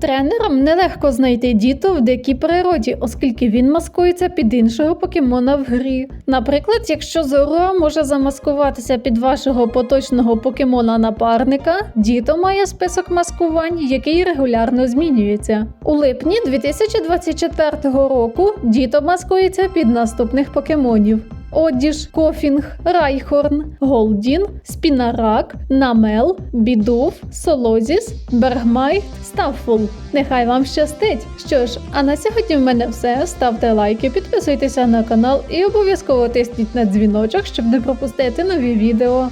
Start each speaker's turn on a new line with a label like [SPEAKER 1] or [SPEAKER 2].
[SPEAKER 1] Тренерам нелегко знайти діто в дикій природі, оскільки він маскується під іншого покемона в грі. Наприклад, якщо Зороа може замаскуватися під вашого поточного покемона напарника, діто має список маскувань, який регулярно змінюється. У липні 2024 року діто маскується під наступних покемонів. Одіж, Кофінг, Райхорн, Голдін, Спінарак, Намел, Бідув, Солозіс, Бергмай, Стаффул. Нехай вам щастить! Що ж, а на сьогодні в мене все. Ставте лайки, підписуйтеся на канал і обов'язково тисніть на дзвіночок, щоб не пропустити нові відео.